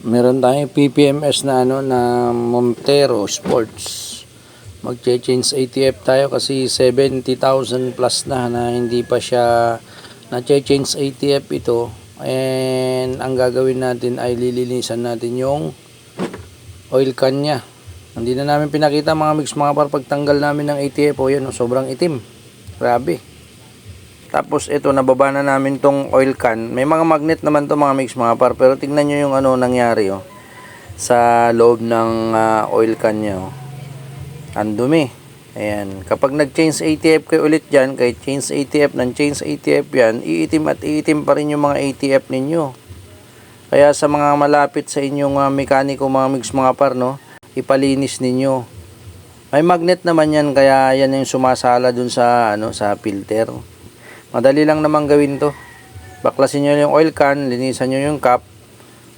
meron tayong PPMS na ano na Montero Sports. Magche-change ATF tayo kasi 70,000 plus na na hindi pa siya na-change ATF ito. And ang gagawin natin ay lilinisan natin yung oil can niya. Hindi na namin pinakita mga mix mga par pagtanggal namin ng ATF. O yan, oh, sobrang itim. Grabe. Tapos ito, nababa na namin tong oil can. May mga magnet naman to mga mix mga par. Pero tingnan nyo yung ano nangyari oh. Sa loob ng ah, oil can niya oh. Ang dumi. Ayan. Kapag nag-change ATF kayo ulit dyan, kahit change ATF ng change ATF yan, iitim at iitim pa rin yung mga ATF ninyo. Kaya sa mga malapit sa inyong uh, mekaniko mga mix mga par no, ipalinis ninyo. May magnet naman yan kaya yan yung sumasala dun sa ano sa filter. Madali lang naman gawin to. Baklasin nyo yung oil can, linisan nyo yung cap.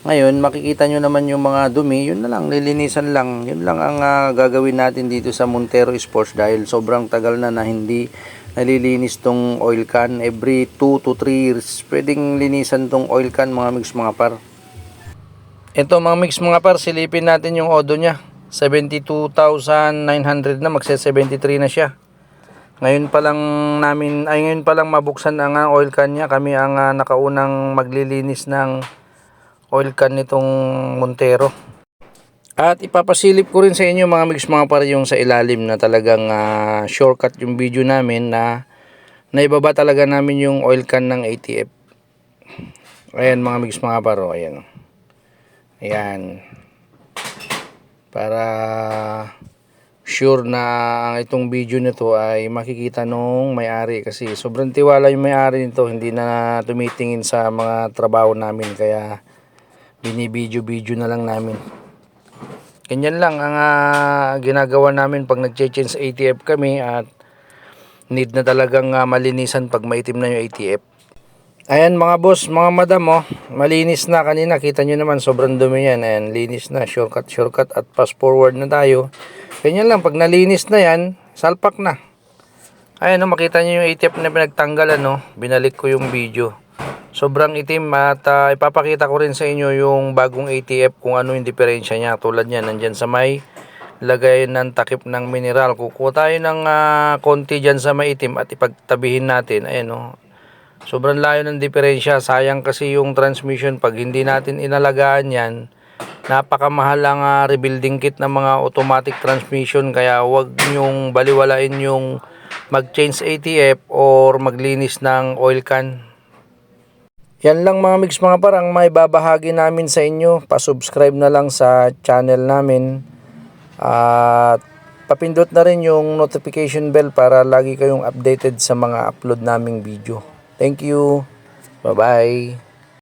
Ngayon, makikita nyo naman yung mga dumi, yun na lang, lilinisan lang. Yun lang ang ah, gagawin natin dito sa Montero Sports dahil sobrang tagal na na hindi nalilinis tong oil can. Every 2 to 3 years, pwedeng linisan tong oil can mga mix mga par. Ito mga mix mga par, silipin natin yung odo niya. 72,900 na, magse 73 na siya. Ngayon pa lang namin, ay ngayon pa lang mabuksan ang ah, oil can niya. Kami ang ah, nakaunang maglilinis ng oil can nitong Montero. At ipapasilip ko rin sa inyo mga mix mga par yung sa ilalim na talagang ah, shortcut yung video namin na naibaba talaga namin yung oil can ng ATF. Ayan mga mix mga par, oh, ayan. Ayan. Para sure na ang itong video nito ay makikita nung may-ari kasi sobrang tiwala yung may-ari nito. Hindi na tumitingin sa mga trabaho namin kaya binibidyo-video na lang namin. Ganyan lang ang ah, ginagawa namin pag nag-change ATF kami at need na talagang ah, malinisan pag maitim na yung ATF ayan mga boss mga madam oh, malinis na kanina. Kita nyo naman sobrang dumi yan. Ayan linis na shortcut shortcut at fast forward na tayo Ganyan lang, pag nalinis na yan, salpak na. Ayan, no, makita nyo yung ATF na pinagtanggal, ano, binalik ko yung video. Sobrang itim at ah, ipapakita ko rin sa inyo yung bagong ATF kung ano yung diferensya niya. Tulad niya, nandyan sa may lagay ng takip ng mineral. Kukuha tayo ng ah, konti dyan sa may itim at ipagtabihin natin. Ayan, no. Sobrang layo ng diferensya. Sayang kasi yung transmission pag hindi natin inalagaan yan napakamahal ang ah, rebuilding kit ng mga automatic transmission kaya wag nyong baliwalain yung mag-change ATF or maglinis ng oil can. Yan lang mga mix mga parang may babahagi namin sa inyo. Pa-subscribe na lang sa channel namin. At papindot na rin yung notification bell para lagi kayong updated sa mga upload naming video. Thank you. Bye-bye.